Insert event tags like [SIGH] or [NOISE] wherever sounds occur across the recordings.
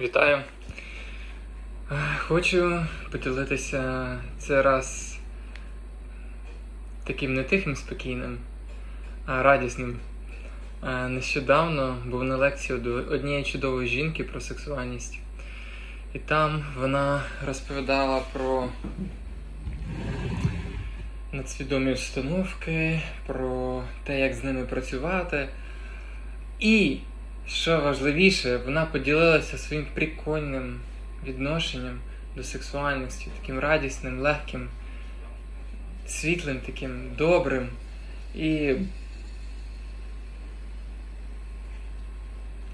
Вітаю. Хочу поділитися цей раз таким не тихим спокійним, а радісним. Е, Нещодавно був на лекції до однієї чудової жінки про сексуальність. І там вона розповідала про надсвідомі установки, про те, як з ними працювати. І, що важливіше, вона поділилася своїм прикольним відношенням до сексуальності, таким радісним, легким, світлим, таким добрим. І,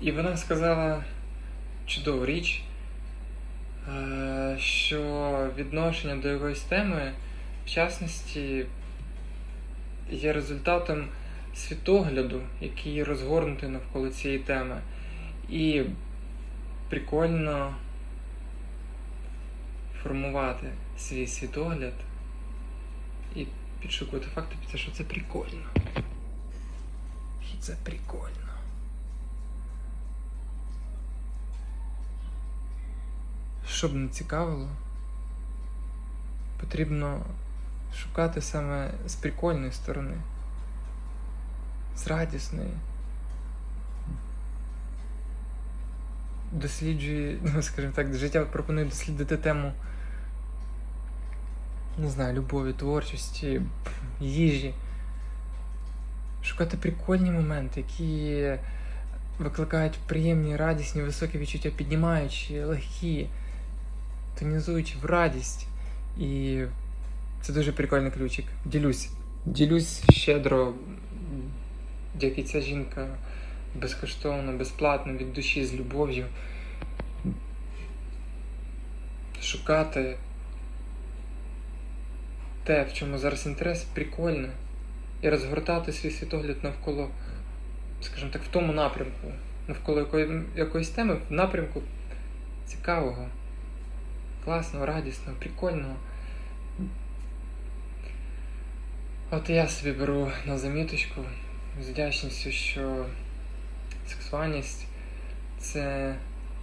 і вона сказала чудову річ, е, що відношення до якоїсь теми, в частності, є результатом світогляду, який розгорнутий навколо цієї теми. І прикольно формувати свій світогляд і підшукувати факти під те, що це прикольно. Що це прикольно. Щоб не цікавило, потрібно шукати саме з прикольної сторони з радісної. Досліджує, [LAUGHS] ну, скажімо так, життя пропонує дослідити тему, не знаю, любові, творчості, їжі. Шукати прикольні моменти, які викликають приємні, радісні, високі відчуття, піднімаючі, легкі, тонізуючи в радість. І це дуже прикольний ключик. Ділюсь. Ділюсь щедро як і ця жінка безкоштовно, безплатно, від душі з любов'ю. Шукати те, в чому зараз інтерес, прикольно. І розгортати свій світогляд навколо, скажімо так, в тому напрямку, навколо якої, якоїсь теми, в напрямку цікавого, класного, радісного, прикольного. От я собі беру на заміточку з вдячністю, що сексуальність це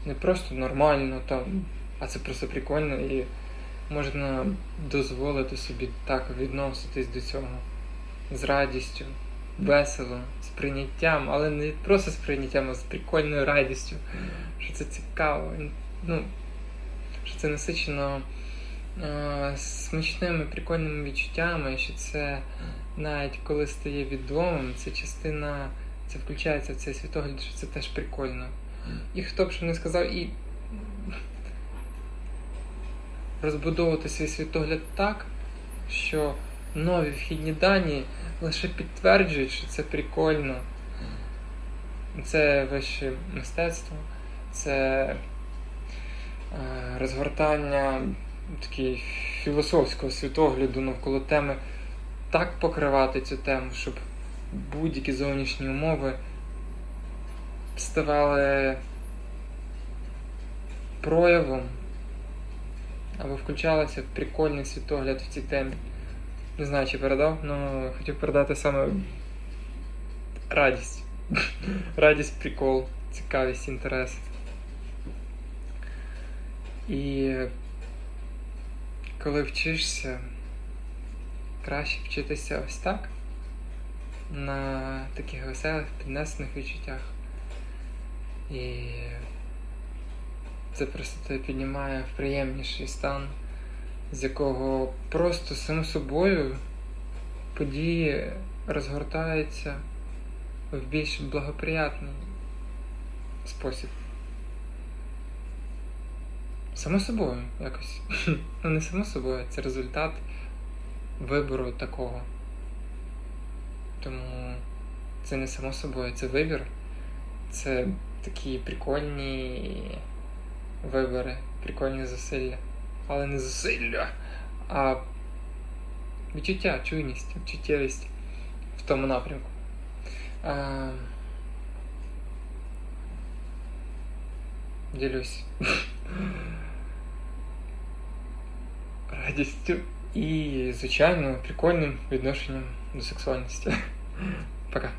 не просто нормально, там, а це просто прикольно і можна дозволити собі так відноситись до цього з радістю, весело, з прийняттям, але не просто з прийняттям, а з прикольною радістю, що це цікаво, ну, що це насичено е, смачними, прикольними відчуттями, що це навіть коли стає відомим, це частина, це включається в цей світогляд, що це теж прикольно. І хто б що не сказав, і розбудовувати свій світогляд так, що нові вхідні дані лише підтверджують, що це прикольно. Це вище мистецтво, це е, розгортання такий філософського світогляду навколо теми так покривати цю тему, щоб будь-які зовнішні умови ставали проявом або включалися в прикольний світогляд в цій темі. Не знаю, чи передав, але хотів передати саме радість. [LAUGHS] Радість, прикол, цікавість, інтерес. І коли вчишся краще вчитися ось так, на таких веселих, піднесених відчуттях. І це просто тебе піднімає в приємніший стан, з якого просто само собою події розгортаються в більш благоприятний спосіб. Само собою якось. [LAUGHS] Ну не само собою, це результат вибору такого. Тому це не само собою, це вибір. Це такі прикольні вибори, прикольні зусилля. Але не зусилля, а відчуття, чуйність, чуттєвість в тому напрямку. А... Ділюсь. [LAUGHS] Радістю. І, звичайно, прикольним відношенням до сексуальності. [LAUGHS] Пока.